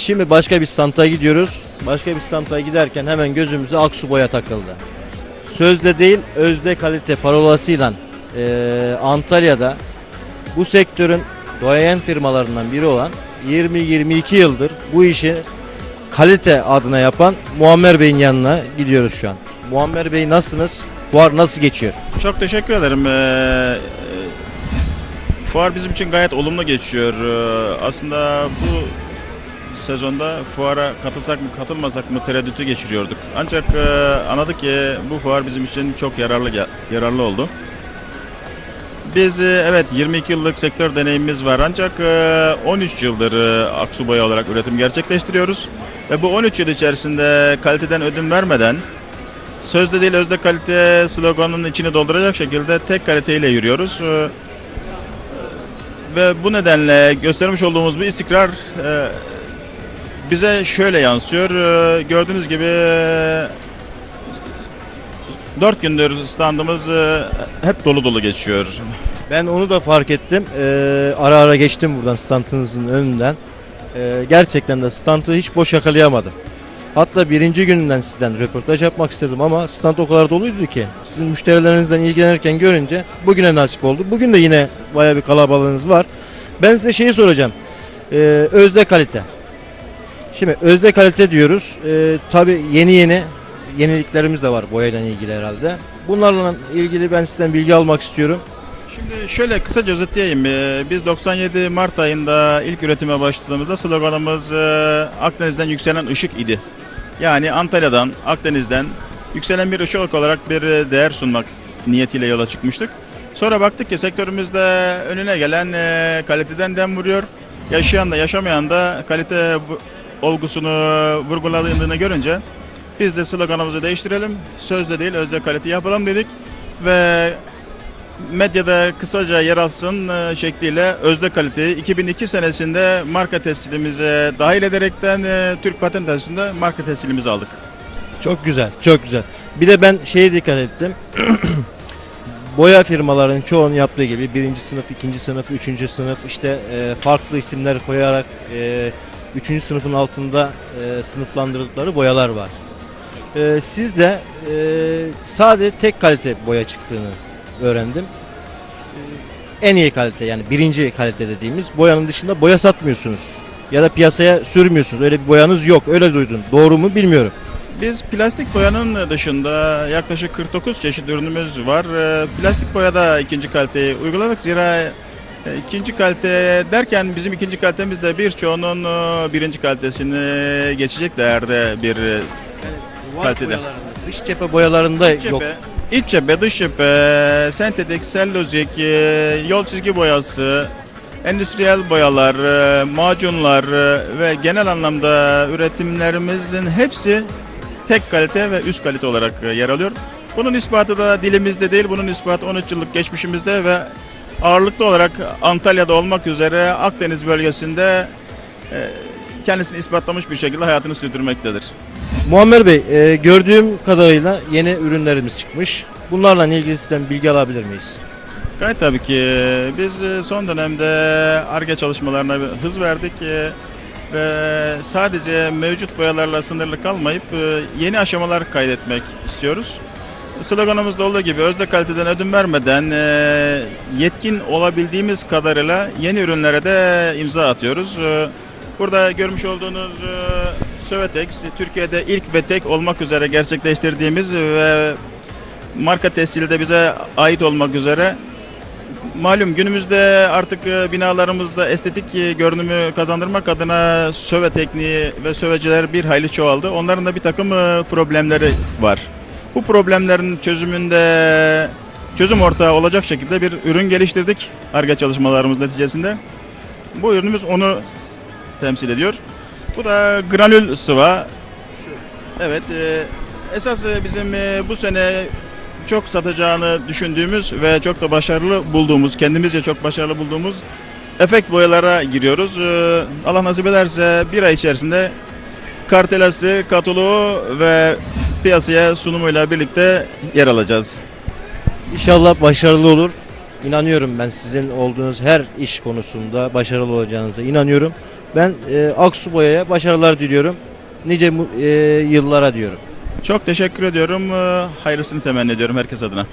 Şimdi başka bir standa gidiyoruz. Başka bir standa giderken hemen gözümüze Aksu Boya takıldı. Sözde değil, özde kalite parolasıyla eee, Antalya'da bu sektörün doyen firmalarından biri olan 20-22 yıldır bu işi kalite adına yapan Muammer Bey'in yanına gidiyoruz şu an. Muammer Bey nasılsınız? Fuar nasıl geçiyor? Çok teşekkür ederim. Ee, e, fuar bizim için gayet olumlu geçiyor. Ee, aslında bu sezonda fuara katılsak mı katılmasak mı tereddütü geçiriyorduk. Ancak e, anladık ki bu fuar bizim için çok yararlı yararlı oldu. Biz e, evet 22 yıllık sektör deneyimimiz var ancak e, 13 yıldır e, Aksu Boya olarak üretim gerçekleştiriyoruz. Ve bu 13 yıl içerisinde kaliteden ödün vermeden Sözde değil özde kalite sloganının içini dolduracak şekilde tek kaliteyle yürüyoruz. Ee, Ve bu nedenle göstermiş olduğumuz bu istikrar e, bize şöyle yansıyor. Ee, Gördüğünüz gibi 4 gündür standımız e, hep dolu dolu geçiyor. Ben onu da fark ettim. Eee, ara ara geçtim buradan standınızın önünden. Eee, gerçekten de standı hiç boş yakalayamadım. Hatta birinci gününden sizden röportaj yapmak istedim ama stand o kadar doluydu ki sizin müşterilerinizden ilgilenirken görünce bugüne nasip oldu. Bugün de yine baya bir kalabalığınız var. Ben size şeyi soracağım. Eee, özde kalite. Şimdi özde kalite diyoruz. Eee Tabi yeni yeni yeniliklerimiz de var boyayla ilgili herhalde. Bunlarla ilgili ben sizden bilgi almak istiyorum. Şimdi şöyle kısaca özetleyeyim. Ee, Biz 97 Mart ayında ilk üretime başladığımızda sloganımız e, Akdeniz'den yükselen ışık idi. Yani Antalya'dan, Akdeniz'den yükselen bir ışık olarak bir e, değer sunmak niyetiyle yola çıkmıştık. Sonra baktık ki sektörümüzde önüne gelen e, kaliteden dem vuruyor. Yaşayan da yaşamayan da kalite olgusunu vurguladığını görünce biz de sloganımızı değiştirelim. Sözde değil özde kalite yapalım dedik. Ve medyada kısaca yer alsın e, şekliyle özde kaliteyi 2002 senesinde marka tescilimize dahil ederekten e, Türk Patent Enstitüsü'nde marka tescilimizi aldık. Çok güzel, çok güzel. Bir de ben şeye dikkat ettim. Boya firmaların çoğunun yaptığı gibi birinci sınıf, ikinci sınıf, üçüncü sınıf işte e, farklı isimler koyarak e, üçüncü sınıfın altında e, sınıflandırdıkları boyalar var. E, siz de e, sadece tek kalite boya çıktığını öğrendim. E, en iyi kalite yani birinci kalite dediğimiz boyanın dışında boya satmıyorsunuz. Ya da piyasaya sürmüyorsunuz. Öyle bir boyanız yok. Öyle duydum. Doğru mu bilmiyorum. Biz plastik boyanın dışında yaklaşık 49 çeşit ürünümüz var. E, Plastik boyada ikinci kaliteyi uyguladık. Zira ikinci kalite derken bizim ikinci kalitemiz de birçoğunun e, birinci kalitesini geçecek değerde bir e, Kalitede. Dış cephe boyalarında İç yok. cephe, iç cephe, dış cephe, sentetik, sellozik, e, yol çizgi boyası, endüstriyel boyalar, e, macunlar e, ve genel anlamda üretimlerimizin hepsi tek kalite ve üst kalite olarak e, yer alıyor. Bunun ispatı da dilimizde değil, bunun ispatı 13 yıllık geçmişimizde ve ağırlıklı olarak Antalya'da olmak üzere Akdeniz bölgesinde e, kendisini ispatlamış bir şekilde hayatını sürdürmektedir. Muammer Bey, e, gördüğüm kadarıyla yeni ürünlerimiz çıkmış. Bunlarla ilgili sizden bilgi alabilir miyiz? Gayet tabii ki. Biz e, son dönemde ARGE çalışmalarına hız verdik ve sadece mevcut boyalarla sınırlı kalmayıp yeni aşamalar kaydetmek istiyoruz. Sloganımızda olduğu gibi özde kaliteden ödün vermeden e, yetkin olabildiğimiz kadarıyla yeni ürünlere de imza atıyoruz. E, Burada görmüş olduğunuz e, Sövetex, Türkiye'de ilk ve tek olmak üzere gerçekleştirdiğimiz ve marka tescili de bize ait olmak üzere Malum günümüzde artık e, binalarımızda estetik e, görünümü kazandırmak adına söve tekniği ve söveciler bir hayli çoğaldı. Onların da bir takım e, problemleri var. Bu problemlerin çözümünde çözüm ortağı olacak şekilde bir ürün geliştirdik ARGE çalışmalarımız neticesinde. Bu ürünümüz onu temsil ediyor. Bu da granül sıva. Evet, e, esas e, bizim e, bu sene çok satacağını düşündüğümüz ve çok da başarılı bulduğumuz, kendimizce çok başarılı bulduğumuz efekt boyalara giriyoruz. Ee, Allah nasip ederse bir ay içerisinde kartelası, kataloğu ve piyasaya sunumuyla birlikte yer alacağız. İnşallah başarılı olur. İnanıyorum ben sizin olduğunuz her iş konusunda başarılı olacağınıza inanıyorum. Ben e, Aksu Boya'ya başarılar diliyorum. Nice e, yıllara diyorum. Çok teşekkür ediyorum. E, Hayırlısını temenni ediyorum herkes adına.